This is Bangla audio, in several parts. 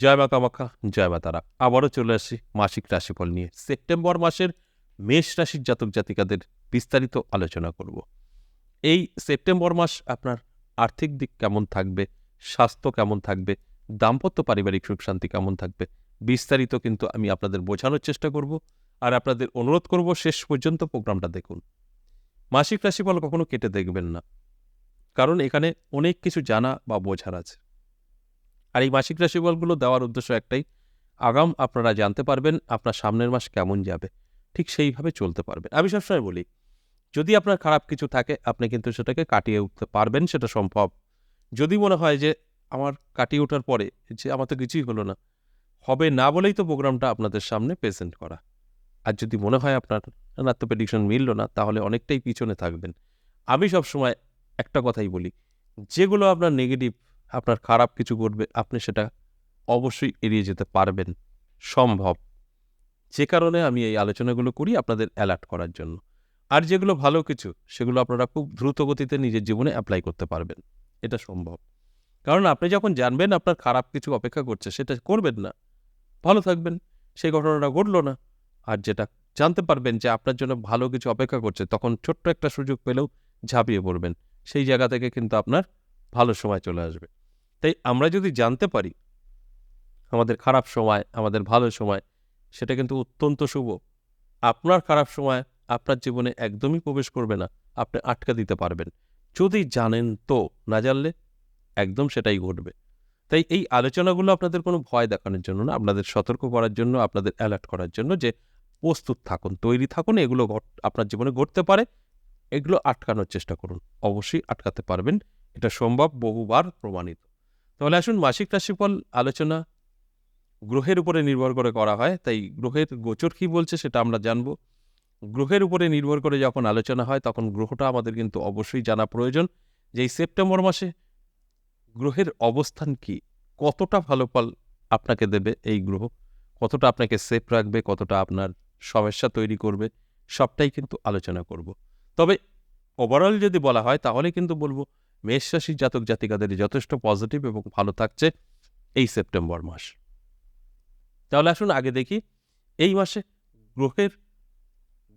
জয় মা কামাখ্যা জয় মা তারা আবারও চলে আসি মাসিক রাশিফল নিয়ে। সেপ্টেম্বর মাসের মেষ রাশির জাতক জাতিকাদের বিস্তারিত আলোচনা করব। এই সেপ্টেম্বর মাস আপনার আর্থিক দিক কেমন থাকবে, স্বাস্থ্য কেমন থাকবে, দাম্পত্য পারিবারিক সুখ শান্তি কেমন থাকবে, বিস্তারিত কিন্তু আমি আপনাদের বোঝানোর চেষ্টা করব। আর আপনাদের অনুরোধ করব শেষ পর্যন্ত প্রোগ্রামটা দেখুন। মাসিক রাশিফল কখনো কেটে দেখবেন না। কারণ এখানে অনেক কিছু জানা বা বোঝার আছে। আর এই মাসিক রাশিফলগুলো দেওয়ার উদ্দেশ্য একটাই, আগাম আপনারা জানতে পারবেন আপনার সামনের মাস কেমন যাবে, ঠিক সেইভাবে চলতে পারবেন আমি সবসময় বলি, যদি আপনার খারাপ কিছু থাকে, আপনি কিন্তু সেটাকে কাটিয়ে উঠতে পারবেন, সেটা সম্ভব। যদি মনে হয় যে আমার কাটিয়ে ওঠার পরে যে আমার তো কিছুই হলো না, হবে না বলেই তো প্রোগ্রামটা আপনাদের সামনে প্রেজেন্ট করা। আর যদি মনে হয় আপনার না তো প্রেডিকশন মিলল না, তাহলে অনেকটাই পিছনে থাকবেন। আমি সবসময় একটা কথাই বলি, যেগুলো আপনার নেগেটিভ আপনার খারাপ কিছু করবে আপনি সেটা অবশ্যই এড়িয়ে যেতে পারবেন। সম্ভব। যে কারণে আমি এই আলোচনাগুলো করি আপনাদের অ্যালার্ট করার জন্য। আর যেগুলো ভালো কিছু, সেগুলো আপনারা খুব দ্রুত গতিতে নিজের জীবনে অ্যাপ্লাই করতে পারবেন। এটা সম্ভব। কারণ আপনি যখন জানবেন আপনার খারাপ কিছু অপেক্ষা করছে, সেটা করবেন না। ভালো থাকবেন, সেই ঘটনাটা ঘটলো না। আর যেটা জানতে পারবেন যে আপনার জন্য ভালো কিছু অপেক্ষা করছে, তখন ছোট্ট একটা সুযোগ পেলেও ঝাঁপিয়ে পড়বেন। সেই জায়গা থেকে কিন্তু আপনার ভালো সময় চলে আসবে। তাই আমরা যদি জানতে পারি আমাদের খারাপ সময়, আমাদের ভালো সময়, সেটা কিন্তু অত্যন্ত শুভ। আপনার খারাপ সময় আপনার জীবনে একদমই প্রবেশ করবে না, আপনি আটকা দিতে পারবেন। যদি জানেন তো না জানলে একদম সেটাই ঘটবে। তাই এই আলোচনাগুলো আপনাদের কোনো ভয় দেখানোর জন্য না, আপনাদের সতর্ক করার জন্য, আপনাদের অ্যালার্ট করার জন্য যে প্রস্তুত থাকুন, তৈরি থাকুন, এগুলো আপনার জীবনে ঘটতে পারে, এগুলো আটকানোর চেষ্টা করুন। অবশ্যই আটকাতে পারবেন, এটা সম্ভব বহুবার প্রমাণিত। তাহলে আসুন মাসিক রাশিফল আলোচনা গ্রহের উপরে নির্ভর করে করা হয়। তাই গ্রহের গোচর কী বলছে সেটা আমরা জানব। গ্রহের উপরে নির্ভর করে যখন আলোচনা হয় তখন গ্রহটা আমাদের কিন্তু অবশ্যই জানা প্রয়োজন যে এই সেপ্টেম্বর মাসে গ্রহের অবস্থান কি? কতটা ভালো ফল আপনাকে দেবে এই গ্রহ? কতটা আপনাকে সেফ রাখবে? কতটা আপনার সমস্যা তৈরি করবে? সবটাই কিন্তু আলোচনা করব। তবে ওভারঅল যদি বলা হয় তাহলে কিন্তু বলব মেষ রাশির জাতক জাতিকাদের যথেষ্ট পজিটিভ এবং ভালো থাকছে এই সেপ্টেম্বর মাস। তাহলে আসুন আগে দেখি এই মাসে গ্রহের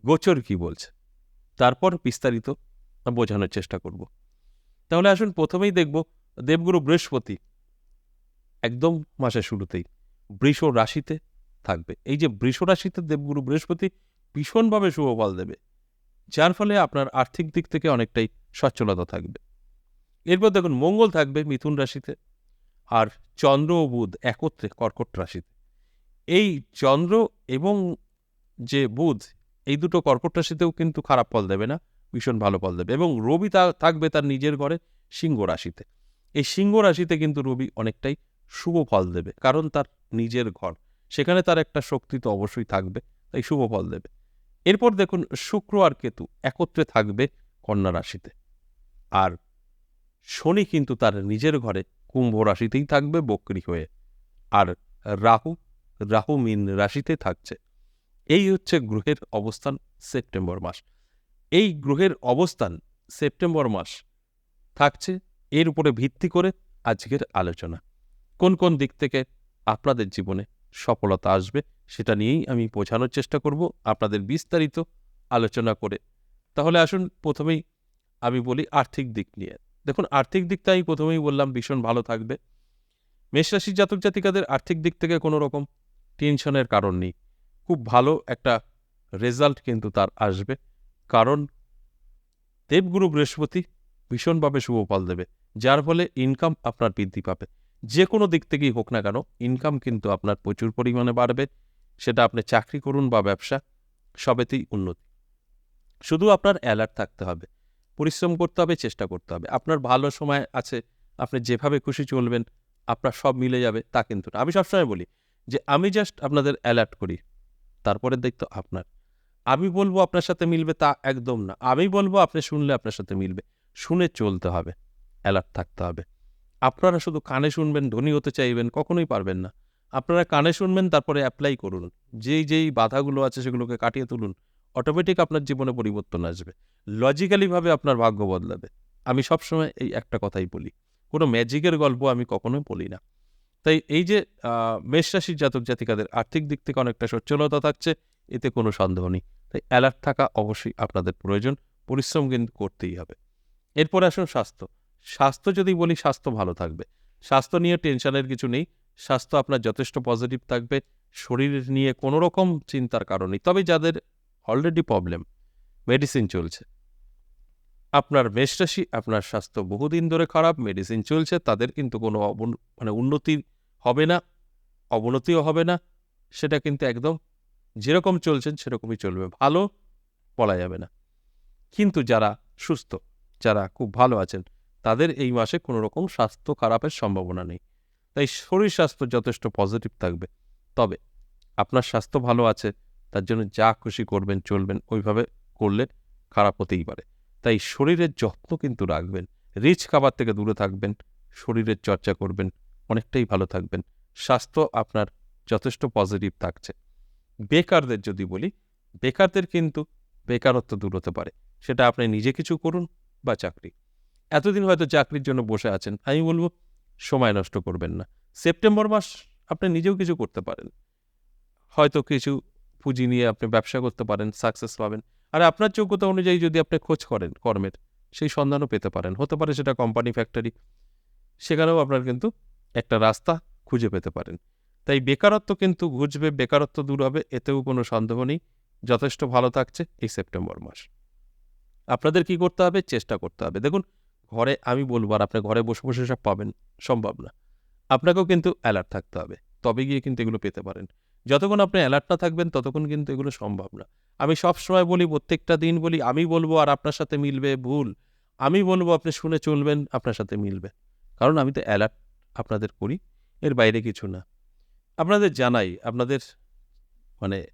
গোচর কি বলছে। তারপর বিস্তারিত বোঝানোর চেষ্টা করব। তাহলে আসুন প্রথমেই দেখব দেবগুরু বৃহস্পতি একদম মাসের শুরুতেই বৃষ রাশিতে থাকবে। এই যে বৃষ রাশিতে দেবগুরু বৃহস্পতি ভীষণভাবে শুভ ফল দেবে, যার ফলে আপনার আর্থিক দিক থেকে অনেকটাই সচ্ছলতা থাকবে। এরপর দেখুন মঙ্গল থাকবে মিথুন রাশিতে আর চন্দ্র ও বুধ একত্রে কর্কট রাশিতে। এই চন্দ্র এবং যে বুধ, এই দুটো কর্কট রাশিতেও কিন্তু খারাপ ফল দেবে না, ভীষণ ভালো ফল দেবে এবং রবি তা, থাকবে তার নিজের ঘরে সিংহ রাশিতে। এই সিংহ রাশিতে কিন্তু রবি অনেকটাই শুভ ফল দেবে কারণ তার নিজের ঘর, সেখানে তার একটা শক্তি তো অবশ্যই থাকবে, তাই শুভ ফল দেবে। এরপর দেখুন শুক্র আর কেতু একত্রে থাকবে কন্যা রাশিতে। আর শনি কিন্তু তার নিজের ঘরে কুম্ভ রাশিতেই থাকবে, বকরি হয়ে। আর রাহু রাহু মিন রাশিতে থাকছে। এই হচ্ছে গ্রহের অবস্থান সেপ্টেম্বর মাস। এই গ্রহের অবস্থান সেপ্টেম্বর মাস থাকছে, এর উপরে ভিত্তি করে আজকের আলোচনা। কোন কোন দিক থেকে আপনাদের জীবনে সফলতা আসবে সেটা নিয়েই আমি বোঝানোর চেষ্টা করব আপনাদের বিস্তারিত আলোচনা করে। তাহলে আসুন প্রথমেই আমি বলি আর্থিক দিক নিয়ে। দেখুন, আর্থিক দিকটা আমি প্রথমেই বললাম ভীষণ ভালো থাকবে। মেষরাশির জাতক জাতিকাদের আর্থিক দিক থেকে কোনো রকম টেনশনের কারণ নেই। খুব ভালো একটা রেজাল্ট কিন্তু তার আসবে। কারণ দেবগুরু বৃহস্পতি ভীষণভাবে শুভ ফল দেবে, যার ফলে ইনকাম আপনার বৃদ্ধি পাবে। যে কোনো দিক থেকেই হোক না কেন ইনকাম কিন্তু আপনার প্রচুর পরিমাণে বাড়বে। সেটা আপনি চাকরি করুন বা ব্যবসা, সবেতেই উন্নতি। শুধু আপনার অ্যালার্ট থাকতে হবে। পরিশ্রম করতে হবে, চেষ্টা করতে হবে। আপনার ভালো সময় আছে, আপনি যেভাবে খুশি চলবেন, আপনার সব মিলে যাবে, তা কিন্তু না। আমি সবসময় বলি যে, আমি জাস্ট আপনাদের অ্যালার্ট করি, তারপরে দেখতো আপনার। আমি বলব আপনার সাথে মিলবে, তা একদম না। আমি বলব, আপনি শুনলে আপনার সাথে মিলবে। শুনে চলতে হবে অ্যালার্ট থাকতে হবে। আপনারা শুধু কানে শুনবেন ধনী হতে চাইবেন, কখনোই পারবেন না। আপনারা কানে শুনবেন, তারপরে অ্যাপ্লাই করুন। যেই যেই বাধাগুলো আছে, সেগুলোকে কাটিয়ে তুলুন। অটোমেটিক আপনার জীবনে পরিবর্তন আসবে। লজিক্যালিভাবে আপনার ভাগ্য বদলাবে। আমি সবসময় এই একটা কথাই বলি, কোনো ম্যাজিকের গল্প আমি কখনোই বলি না। তাই এই যে মেষ রাশির জাতক জাতিকাদের আর্থিক দিক থেকে অনেকটা সচ্ছলতা থাকছে, এতে কোনো সন্দেহ নেই। তাই অ্যালার্ট থাকা অবশ্যই আপনাদের প্রয়োজন, পরিশ্রম কিন্তু করতেই হবে। এরপরে আসুন স্বাস্থ্য। স্বাস্থ্য যদি বলি, স্বাস্থ্য ভালো থাকবে। স্বাস্থ্য নিয়ে টেনশনের কিছু নেই, স্বাস্থ্য আপনার যথেষ্ট পজিটিভ থাকবে। শরীর নিয়ে কোনো রকম চিন্তার কারণ নেই। তবে যাদের অলরেডি প্রবলেম মেডিসিন চলছে। আপনার মেষ রাশি আপনার স্বাস্থ্য বহুদিন ধরে খারাপ মেডিসিন চলছে, তাদের কিন্তু কোনো মানে উন্নতি হবে না, অবনতিও হবে না, সেটা কিন্তু একদম যেরকম চলছেন সেরকমই চলবে, ভালো বলা যাবে না। কিন্তু যারা সুস্থ, যারা খুব ভালো আছেন, তাদের এই মাসে কোনো রকম স্বাস্থ্য খারাপের সম্ভাবনা নেই। তাই শরীর স্বাস্থ্য যথেষ্ট পজিটিভ থাকবে। তবে আপনার স্বাস্থ্য ভালো আছে তার জন্য যা খুশি করবেন, চলবেন, ওইভাবে করলে খারাপ হতেই পারে। তাই শরীরের যত্ন কিন্তু রাখবেন। রিচ খাবার থেকে দূরে থাকবেন, শরীরের চর্চা করবেন, অনেকটাই ভালো থাকবেন। স্বাস্থ্য আপনার যথেষ্ট পজিটিভ থাকছে। বেকারদের যদি বলি, বেকারদের কিন্তু বেকারত্ব দূর হতে পারে। সেটা আপনি নিজে কিছু করুন বা চাকরি। এতদিন হয়তো চাকরির জন্য বসে আছেন। আমি বলব, সময় নষ্ট করবেন না। সেপ্টেম্বর মাস আপনি নিজেও কিছু করতে পারেন। হয়তো কিছু পুঁজি নিয়ে আপনি ব্যবসা করতে পারেন সাকসেস পাবেন। আর আপনার যোগ্যতা অনুযায়ী যদি আপনি খোঁজ করেন কর্মের, সেই সন্ধানও পেতে পারেন। হতে পারে সেটা কোম্পানি ফ্যাক্টরি সেখানেও আপনার কিন্তু একটা রাস্তা খুঁজে পেতে পারেন। তাই বেকারত্ব কিন্তু ঘুচবে, বেকারত্ব দূর হবে, এতেও কোনো সন্দেহ নেই। যথেষ্ট ভালো থাকছে এই সেপ্টেম্বর মাস। আপনাদের কি করতে হবে? চেষ্টা করতে হবে। দেখুন, ঘরে আমি বলব আর আপনি ঘরে বসে বসে সব পাবেন, সম্ভব না। আপনাকেও কিন্তু অ্যালার্ট থাকতে হবে। তবে গিয়ে কিন্তু এগুলো পেতে পারেন। যতক্ষণ আপনি অ্যালার্ট না থাকবেন, ততক্ষণ কিন্তু এগুলো সম্ভব না। আমি সব সময় বলি, প্রত্যেকটা দিন বলি, আমি বলব আর আপনার সাথে মিলবে ভুল। আমি বলব, আপনি শুনে চলবেন, আপনার সাথে মিলবে। কারণ আমি তো অ্যালার্ট আপনাদের করি, এর বাইরে কিছু না। আপনাদের জানাই, আপনাদের মানে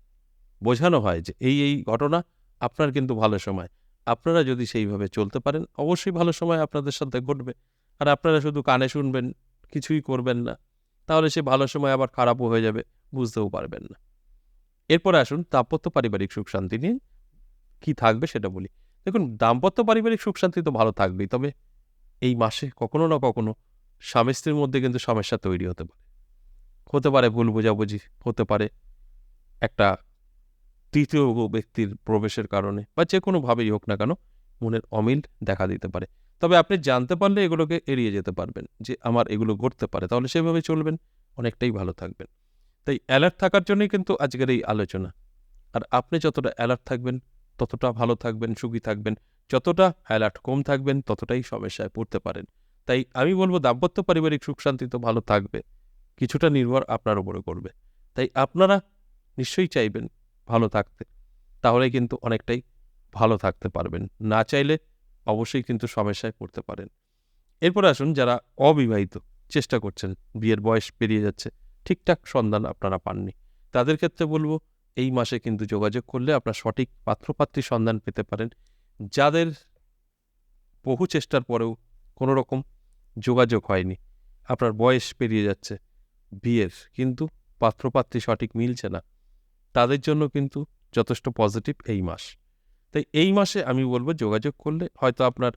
বোঝানো হয় যে এই এই ঘটনা আপনার কিন্তু ভালো সময়। আপনারা যদি সেইভাবে চলতে পারেন, অবশ্যই ভালো সময় আপনাদের সাথে ঘটবে। আর আপনারা শুধু কানে শুনবেন, কিছুই করবেন না। তাহলে সে ভালো সময় আবার খারাপও হয়ে যাবে। বুঝতেও পারবেন না। এরপরে আসুন দাম্পত্য পারিবারিক সুখ শান্তি নিয়ে কি থাকবে সেটা বলি। দেখুন, দাম্পত্য পারিবারিক সুখ শান্তি তো ভালো থাকবেই, তবে এই মাসে কখনো না কখনো স্বামী স্ত্রীর মধ্যে কিন্তু সমস্যা তৈরি হতে পারে। হতে পারে ভুল বোঝাবুঝি, হতে পারে একটা তৃতীয় ব্যক্তির প্রবেশের কারণে বা যে কোনোভাবেই হোক না কেন মনের অমিল দেখা দিতে পারে। তবে আপনি জানতে পারলে এগুলোকে এড়িয়ে যেতে পারবেন যে আমার এগুলো ঘটতে পারে, তাহলে সেভাবে চলবেন, অনেকটাই ভালো থাকবেন। তাই অ্যালার্ট থাকার জন্যই কিন্তু আজকের এই আলোচনা। আর আপনি যতটা অ্যালার্ট থাকবেন, ততটা ভালো থাকবেন, সুখী থাকবেন, যতটা অ্যালার্ট কম থাকবেন, ততটাই সমস্যায় পড়তে পারেন। তাই আমি বলব দাম্পত্য পারিবারিক সুখ শান্তি তো ভালো থাকবে, কিছুটা নির্ভর আপনার উপরে করবে। তাই আপনারা নিশ্চয়ই চাইবেন ভালো থাকতে, তাহলে কিন্তু অনেকটাই ভালো থাকতে পারবেন। না চাইলে অবশ্যই কিন্তু সমস্যায় পড়তে পারেন। এরপর আসুন যারা অবিবাহিত, চেষ্টা করছেন, বিয়ের বয়স পেরিয়ে যাচ্ছে ঠিকঠাক সন্ধান আপনারা পাননি। তাদের ক্ষেত্রে বলব, এই মাসে কিন্তু যোগাযোগ করলে আপনার সঠিক পাত্রপাত্রী সন্ধান পেতে পারেন। যাদের বহু চেষ্টার পরেও কোনো রকম যোগাযোগ হয়নি, আপনার বয়স পেরিয়ে যাচ্ছে, বিয়ের, কিন্তু পাত্রপাত্রী সঠিক মিলছে না। তাদের জন্য কিন্তু যথেষ্ট পজিটিভ এই মাস। তাই এই মাসে আমি বলব, যোগাযোগ করলে হয়তো আপনার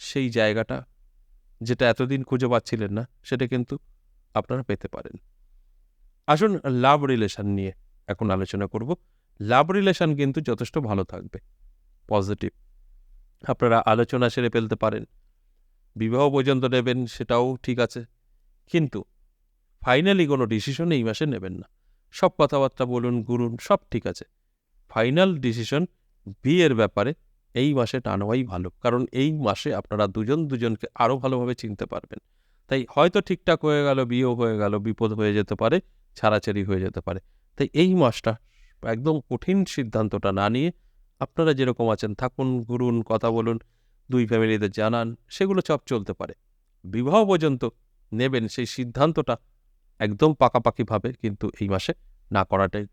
সেই জায়গাটা, যেটা এতদিন খুঁজে পাচ্ছিলেন না, সেটা কিন্তু আপনারা পেতে পারেন। আসুন লাভ রিলেশন নিয়ে এখন আলোচনা করব। লাভ রিলেশন কিন্তু যথেষ্ট ভালো থাকবে পজিটিভ আপনারা আলোচনা সেরে ফেলতে পারেন, বিবাহ পর্যন্ত নেবেন সেটাও ঠিক আছে, কিন্তু ফাইনালি কোনো ডিসিশন এই মাসে নেবেন না। সব কথাবার্তা বলুন গুরুন সব ঠিক আছে। ফাইনাল ডিসিশন বিয়ের ব্যাপারে এই মাসে না নেওয়াই ভালো, কারণ এই মাসে আপনারা দুজন দুজনকে আরও ভালোভাবে চিনতে পারবেন। তাই হয়তো ঠিকঠাক হয়ে গেল বিয়েও হয়ে গেল, বিপদ হয়ে যেতে পারে ছাড়াছাড়ি হয়ে যেতে পারে। তাই এই মাসটা একদম কঠিন সিদ্ধান্তটা না নিয়ে আপনারা যেরকম আছেন, থাকুন, ঘুরুন, কথা বলুন, দুই ফ্যামিলিদের জানান, সেগুলো সব চলতে পারে। বিবাহ পর্যন্ত নেবেন, সেই সিদ্ধান্তটা একদম পাকাপাকিভাবে কিন্তু এই মাসে না করাটাই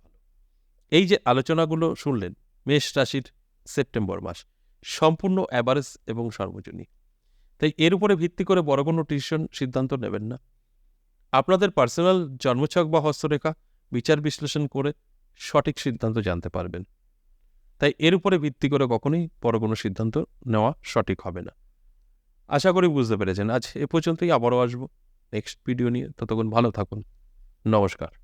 এই যে আলোচনাগুলো শুনলেন, মেষ রাশির সেপ্টেম্বর মাস, সম্পূর্ণ অ্যাভারেজ এবং সর্বজনীন। তাই এর উপরে ভিত্তি করে বড় কোনো টিউশন সিদ্ধান্ত নেবেন না। আপনাদের পার্সোনাল জন্মছক বা হস্তরেখা বিচার বিশ্লেষণ করে সঠিক সিদ্ধান্ত জানতে পারবেন। তাই এর উপরে ভিত্তি করে কখনোই বড় কোনো সিদ্ধান্ত নেওয়া সঠিক হবে না। আশা করি বুঝতে পেরেছেন। আজ এ পর্যন্তই আবারও আসব নেক্সট ভিডিও নিয়ে। ততক্ষণ ভালো থাকুন। নমস্কার।